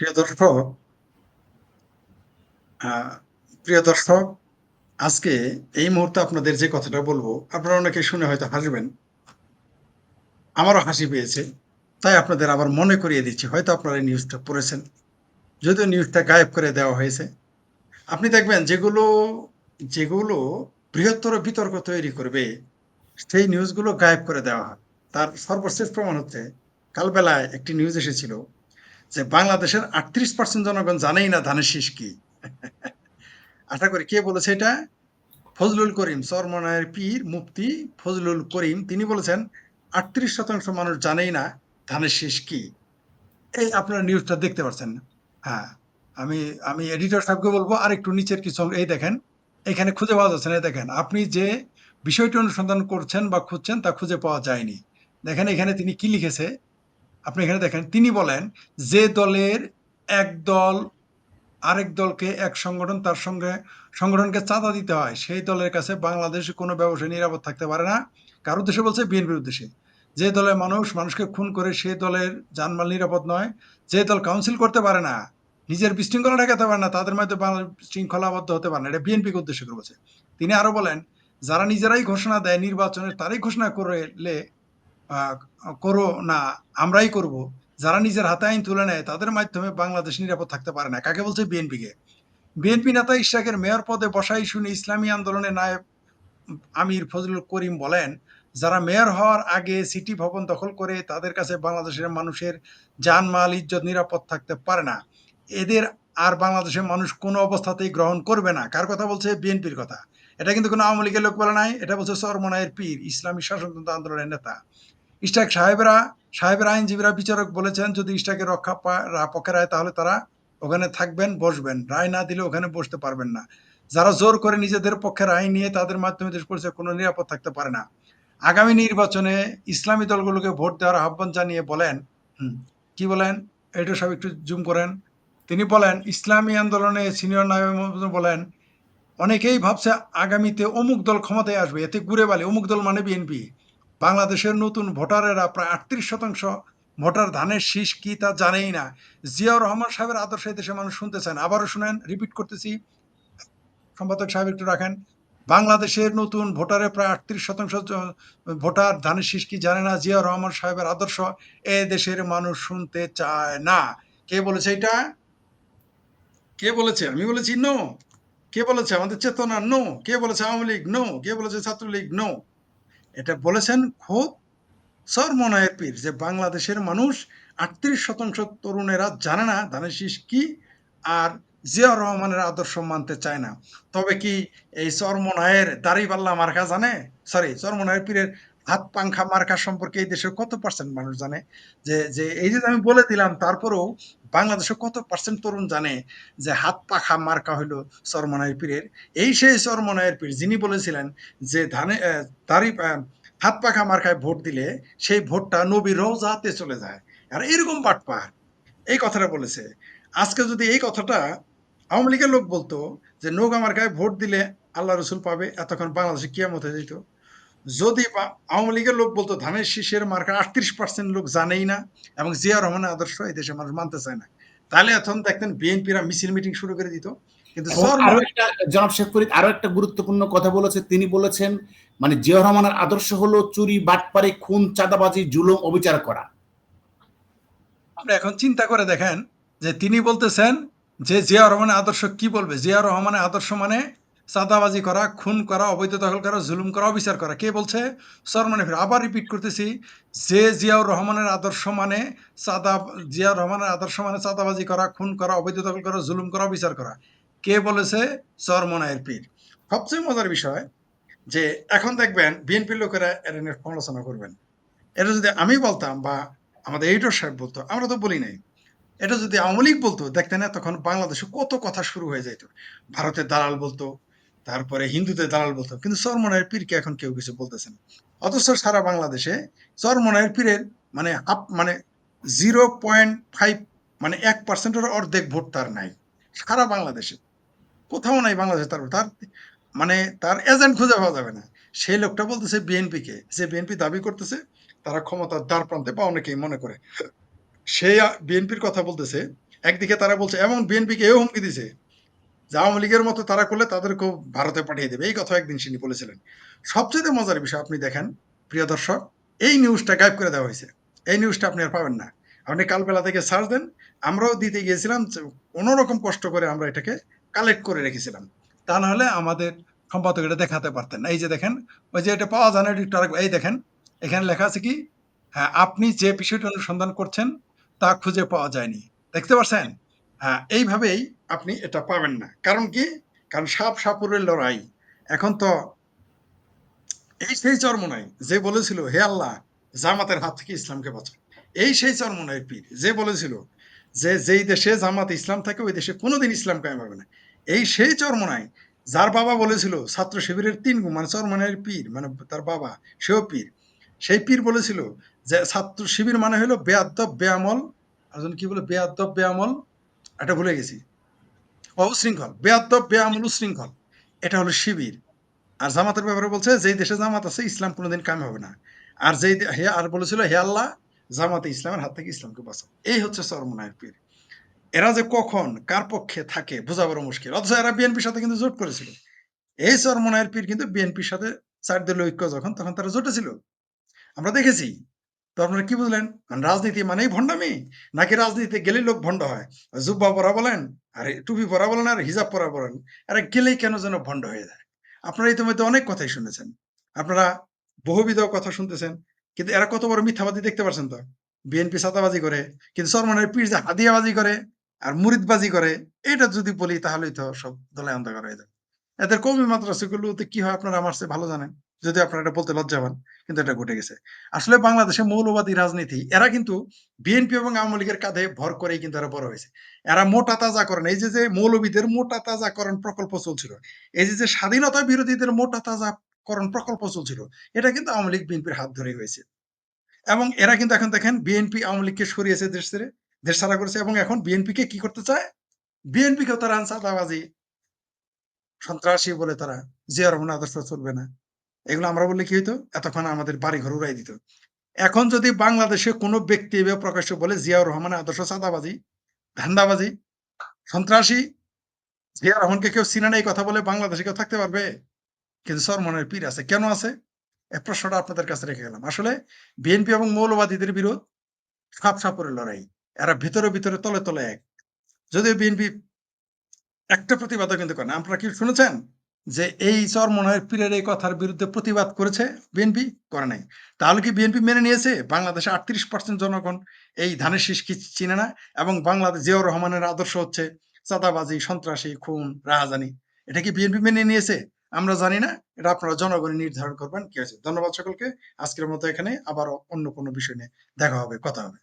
প্রিয় দর্শক প্রিয় দর্শক, আজকে এই মুহূর্তে আপনাদের যে কথাটা বলব, আপনারা অনেকে শুনে হয়তো হাসবেন। আমারও হাসি পেয়েছে। তাই আপনাদের আবার মনে করিয়ে দিচ্ছি। হয়তো আপনারা এই নিউজটা পড়েছেন। যদিও নিউজটা গায়েব করে দেওয়া হয়েছে। আপনি দেখবেন যেগুলো, যেগুলো বৃহত্তর বিতর্ক তৈরি করবে, সেই নিউজগুলো গায়েব করে দেওয়া হয়। তার সর্বশেষ প্রমাণ হচ্ছে, কালবেলায় একটি নিউজ এসেছিল যে বাংলাদেশের ৩৮% জনগণ জানেই না ধানের শীষ কি? আশা করি কে বলেছে এটা? ফজলুল করিম, চরমনায়ের পীর মুফতি ফজলুল করিম তিনি বলেছেন, "৩৮% মানুষ জানেই না ধানের শীষ কি?" এই আপনারা নিউজটা দেখতে পাচ্ছেন। হ্যাঁ, আমি আমি এডিটর সাহেবকে বলব আরেকটু নিচের কিছু এই দেখেন, এখানে খুঁজে পাওয়া যাচ্ছে না। এই দেখেন, আপনি যে বিষয়টি অনুসন্ধান করছেন বা খুঁজছেন তা খুঁজে পাওয়া যায়নি। দেখেন এখানে তিনি কি লিখেছে? আপনি এখানে দেখেন, তিনি বলেন, "যে দলের এক দল আরেক দলকে এক সংগঠন তার সঙ্গে সংগঠনকে চাঁদা দিতে হয়, সেই দলের কাছে বাংলাদেশে কোনো ব্যবসায় নিরাপদ থাকতে পারে না।" কার উদ্দেশ্যে বলছে? বিএনপির উদ্দেশ্যে। "যে দলের মানুষ মানুষকে খুন করে সে দলের জানমাল নিরাপদ নয়। যে দল কাউন্সিল করতে পারে না, নিজের বিশৃঙ্খলা ঠেকাতে পারে না, তাদের মধ্যে বাংলাদেশ শৃঙ্খলাবদ্ধ হতে পারে না।" এটা বিএনপিকে উদ্দেশ্য করে বলছে। তিনি আরও বলেন, "যারা নিজেরাই ঘোষণা দেয় নির্বাচনের তারিখ ঘোষণা করলে করো না, আমরাই করব। যারা নিজের হাতে আইন তুলে নেয় তাদের মাধ্যমে বাংলাদেশ নিরাপদ থাকতে পারে না।" কাকে বলছে? বিএনপিকে। বিএনপি নেতা ইশরাকের মেয়র পদে বসা ইস্যু নিয়ে ইসলামী আন্দোলনের উম আমির ফজলুল করিম বলেন, "যারা মেয়র হওয়ার আগে সিটি ভবন দখল করে তাদের কাছে বাংলাদেশের মানুষের জানমাল, ইজ্জত নিরাপদ থাকতে পারে না। এদের আর বাংলাদেশের মানুষ কোনো অবস্থাতেই গ্রহণ করবে না।" কার কথা বলছে? বিএনপির কথা। এটা কিন্তু কোনো আওয়ামী লীগের লোক বলে নাই। এটা বলছে চরমনায়ের পীর, ইসলামী শাসনতন্ত্র আন্দোলনের নেতা। ইশরাক সাহেবরা সাহেবের আইনজীবীরা বিচারক বলেছেন, যদি ইশরাকের রক্ষা পা রা পক্ষের রায় তাহলে তারা ওখানে থাকবেন, বসবেন। রায় না দিলে ওখানে বসতে পারবেন না। যারা জোর করে নিজেদের পক্ষের আইন নিয়ে তাদের মাধ্যমে দেশ পরিচালনায় কোনো নিরাপদ থাকতে পারে না। আগামী নির্বাচনে ইসলামী দলগুলোকে ভোট দেওয়ার আহ্বান জানিয়ে বলেন কি বলেন? এটা সব একটু জুম করেন। তিনি বলেন, ইসলামী আন্দোলনে সিনিয়র মোহাম্মদ বলেন, "অনেকেই ভাবছে আগামীতে অমুক দল ক্ষমতায় আসবে। এতে ঘুরে বালি অমুক দল মানে বিএনপি। বাংলাদেশের নতুন ভোটারেরা প্রায় ৩৮% ভোটার ধানের শীষ কি তা জানেই না। জিয়াউর রহমান সাহেবের আদর্শ এদেশের মানুষ শুনতে চায় না।" আবারও শুনেন, রিপিট করতেছি। সম্পাদক সাহেব একটু রাখেন। বাংলাদেশের নতুন ভোটারের প্রায় আটত্রিশ শতাংশ ভোটার ধানের শীষ কি জানে না। জিয়াউর রহমান সাহেবের আদর্শ এ দেশের মানুষ শুনতে চায় না। কে বলেছে এটা? কে বলেছে? আমি বলেছি নো। কে বলেছে? আমাদের চেতনা নো। কে বলেছে? আওয়ামী লীগ নো। কে বলেছে? ছাত্রলীগ নো। এটা বলেছেন খোদ চরমনায়ের পীর, যে বাংলাদেশের মানুষ ৩৮% তরুণেরা জানে না ধানের কি আর জিয়া রহমানের আদর্শ মানতে চায় না। তবে কি এই চরমনায়ের দাড়িপাল্লা মার্কা জানে? সরি চরমনায়ের পীরের হাত পাংখা মার্কা সম্পর্কে এই দেশের কত পার্সেন্ট মানুষ জানে? যে যে এই যে আমি বলে দিলাম তারপরেও বাংলাদেশের কত পার্সেন্ট তরুণ জানে যে হাত পাখা মার্কা হইল চরমনায়ের পীরের? এই সেই চরমনায়ের পীর যিনি বলেছিলেন যে ধানে তারই হাত পাখা মার্কায় ভোট দিলে সেই ভোটটা নবীর রওজাতে চলে যায়। আর এরকম বাটপার। এই কথাটা বলেছে। আজকে যদি এই কথাটা আওয়ামী লীগের লোক বলতো যে নৌকা মার্কায় ভোট দিলে আল্লাহ রসুল পাবে, এতক্ষণ বাংলাদেশে কিয়ামত হয়ে যেত। যদি আওয়ামী লীগের লোক বলতো ধানের শীষের মার্কা ৩৮% লোক জানেই না এবং জিয়াউর রহমানের আদর্শ এই দেশের মানুষ মানতে চায় না। তাহলে এখন দেখতেন বিএনপিরা মিছিল মিটিং শুরু করে দিত। কিন্তু আরও একটা জনাব শেখ ফরিদ আরও একটা গুরুত্বপূর্ণ কথা বলেছে। তিনি বলেছেন, মানে জিয়াউর রহমানের আদর্শ হলো চুরি, বাটপারি, খুন, চাঁদাবাজি, জুলুম, অবিচার করা। আপনি এখন চিন্তা করে দেখেন যে তিনি বলতেছেন যে জিয়াউর রহমানের আদর্শ কি বলবে? জিয়াউর রহমানের আদর্শ মানে চাঁদাবাজি করা, খুন করা, অবৈধ দখল করা, জুলুম করা, অবিচার করা। কে বলছে? চরমনাই পীর। আবার রিপিট করতেছি যে জিয়াউর রহমানের আদর্শ মানে চাঁদা জিয়াউর রহমানের আদর্শ মানে চাঁদাবাজি করা, খুন করা, অবৈধ দখল করা, জুলুম করা, অবিচার করা। কে বলেছে? চরমনায়ের পীর। সবচেয়ে মজার বিষয় যে এখন দেখবেন বিএনপির লোকেরা এটা নিয়ে সমালোচনা করবেন। এটা যদি আমি বলতাম বা আমাদের এডিটর সাহেব বলতো, আমরা তো বলি নাই। এটা যদি আওয়ামী লীগ বলতো দেখতে না তখন বাংলাদেশে কত কথা শুরু হয়ে যাইত। ভারতের দালাল বলতো, তারপরে হিন্দুদের দালাল বলতো। কিন্তু চরমনায়ের পীরকে এখন কেউ কিছু বলতেছে না। অথচ সারা বাংলাদেশে চরমনায়ের পীরের মানে মানে 0.5 মানে 1% এর অর্ধেক ভোট তার নাই। সারা বাংলাদেশে। কোথাও নাই বাংলাদেশে তার তার মানে তার এজেন্ট খুঁজে পাওয়া যাবে না। সেই লোকটা বলতেছে বিএনপিকে, যে বিএনপি দাবি করতেছে, তারা ক্ষমতার দ্বারপ্রান্তে বা অনেকেই মনে করে। সে বিএনপির কথা বলতেছে, একদিকে তারা বলছে এবং বিএনপিকে এও হুমকি দিছে আওয়ামী লীগের মতো তারা করলে তাদেরকেও ভারতে পাঠিয়ে দেবে। এই কথা একদিন তিনি বলেছিলেন। সবচেয়ে মজার বিষয় আপনি দেখেন, প্রিয় দর্শক, এই নিউজটা গায়েব করে দেওয়া হয়েছে। এই নিউজটা আপনি আর পাবেন না। আপনি কালবেলা থেকে সার্চ দেন, আমরাও দিতে গিয়েছিলাম কোনোরকম কষ্ট করে আমরা এটাকে কালেক্ট করে রেখেছিলাম। তা না হলে আমাদের সম্পাদক এটা দেখাতে পারতেন এই যে দেখেন, ওই যে এটা পাওয়া যায় না এই দেখেন, এখানে লেখা আছে কি হ্যাঁ আপনি যে বিষয়টি অনুসন্ধান করছেন, তা খুঁজে পাওয়া যায়নি। দেখতে পাচ্ছেন এইভাবেই আপনি এটা পাবেন না। কারণ কি? কারণ সাপ সাপুরের লড়াই। এখন তো এই সেই চরমনাই যে বলেছিল, হে আল্লাহ, জামাতের হাত থেকে ইসলামকে বাঁচাও। এই সেই চরমনাইয়ের পীর যে বলেছিল যে, যেই দেশে জামাত ইসলাম থাকে, ওই দেশে কোনোদিন ইসলাম কায়েম হবে না। এই সেই চরমনাই যার বাবা বলেছিল, ছাত্র শিবিরের তিন গুণ মানে চরমনাইয়ের পীর মানে তার বাবা, সেও পীর। সেই পীর বলেছিল যে, ছাত্র শিবির মানে হলো বেয়াদ্দব বেআমল একজন কি বলে? বেয়াদ্দব বেআমল এটা ভুলে গেছি। অশৃঙ্খল বেয়াদ্দব বেআমল উশৃঙ্খল। এটা হলো শিবির। আর জামাতের ব্যাপারে বলছে, যেই দেশে জামাত আছে, ইসলাম কোনোদিন কাম হবে না। আর যেই হে আর বলেছিল, হে আল্লাহ, জামাতে ইসলামের হাত থেকে ইসলামকে বাঁচাও। এই হচ্ছে চরমনায়ের পীর। এরা যে কখন, কার পক্ষে থাকে, বোঝা বড় মুশকিল। অথচ এরা বিএনপির সাথে কিন্তু জোট করেছিল। এই চরমনায়ের পীর কিন্তু বিএনপির সাথে চার দলীয় ঐক্য যখন, তখন তারা জোটে ছিল। আমরা দেখেছি তো আপনারা কি বুঝলেন? রাজনীতি মানেই ভণ্ডামি, নাকি রাজনীতিতে গেলে লোক ভণ্ড হয়? জুব্বা পরা বলেন, আর টুপি পরা বলেন, আর হিজাব পরা বলেন, এরা গেলেই কেন যেন ভণ্ড হয়ে যায়? আপনারা ইতিমধ্যে অনেক কথাই শুনেছেন। আপনারা বহুবিধ কথা শুনতেছেন, কিন্তু এরা কত বড় মিথ্যাবাদী দেখতে পাচ্ছেন তো? বিএনপি সাদাবাজি করে, কিন্তু সরমানের পীর যে হাদিয়াবাজি করে, আর মুরিদবাজি করে এটা যদি বলি তাহলেই তো সব দলে অন্ধকার হয়ে যাবে। এদের কমি মাদ্রাসাগুলোতে কি হয় আপনারা আমার সে ভালো জানেন? যদি আপনারা এটা বলতে লজ্জা পান, কিন্তু এটা ঘটে গেছে। আসলে বাংলাদেশে মৌলবাদী রাজনীতি, এরা কিন্তু বিএনপি এবং আওয়ামী লীগের কাঁধে ভর করেই কিন্তু এরা বড় হয়েছে। এরা মোটা তাজাকরণ এই যে যে মৌলবীদের মোটা তাজাকরণ প্রকল্প চলছিল, এই যে যে স্বাধীনতা বিরোধীদের মোটা তাজাকরণ প্রকল্প চলছিল, এটা কিন্তু আওয়ামী লীগ বিএনপির হাত ধরেই হয়েছে। এবং এরা কিন্তু এখন দেখেন বিএনপি আওয়ামী লীগকে সরিয়েছে দেশ ছেড়ে, দেশ ছাড়া করেছে এবং এখন বিএনপি কে করতে চায়? বিএনপি কেও তারা চাঁদাবাজি সন্ত্রাসী বলে তারা জিয়া রহমান আদর্শ চলবে না। এগুলো আমরা বললে কি হইতো? এতক্ষণ আমাদের বাড়ি ঘর উড়াই দিত। এখন যদি বাংলাদেশে কোনো ব্যক্তি এভাবে প্রকাশ্য বলে জিয়াউর রহমানের আদর্শ চাঁদাবাজি, ধান্দাবাজি, সন্ত্রাসী জিয়া রহমানকে কেউ চিনে না এই কথা বলে বাংলাদেশে কেউ থাকতে পারবে? কিন্তু সরমনের পীর আছে। কেন আছে? এই প্রশ্নটা আপনাদের কাছে রেখে গেলাম। আসলে বিএনপি এবং মৌলবাদীদের বিরোধ সাপ সাপরের লড়াই। এরা ভিতরে ভিতরে তলে তলে এক। যদিও বিএনপি একটা প্রতিবাদও কিন্তু করে না। আপনারা কি শুনেছেন? যে এই চরমনের পীরের এই কথার বিরুদ্ধে প্রতিবাদ করেছে বিএনপি, করে নাই। তাহলে কি বিএনপি মেনে নিয়েছে? বাংলাদেশে আটত্রিশ পার্সেন্ট জনগণ এই ধানের শীষ কি চিনে না? এবং বাংলাদেশ জিয়াউর রহমানের আদর্শ হচ্ছে চাঁদাবাজি, সন্ত্রাসী, খুন, রাহাজানি। এটা কি বিএনপি মেনে নিয়েছে? আমরা জানি না। এটা আপনারা জনগণই নির্ধারণ করবেন। কি হয়েছে ধন্যবাদ সকলকে। আজকের মতো এখানে আবারও অন্য কোনো বিষয় নিয়ে দেখা হবে, কথা হবে।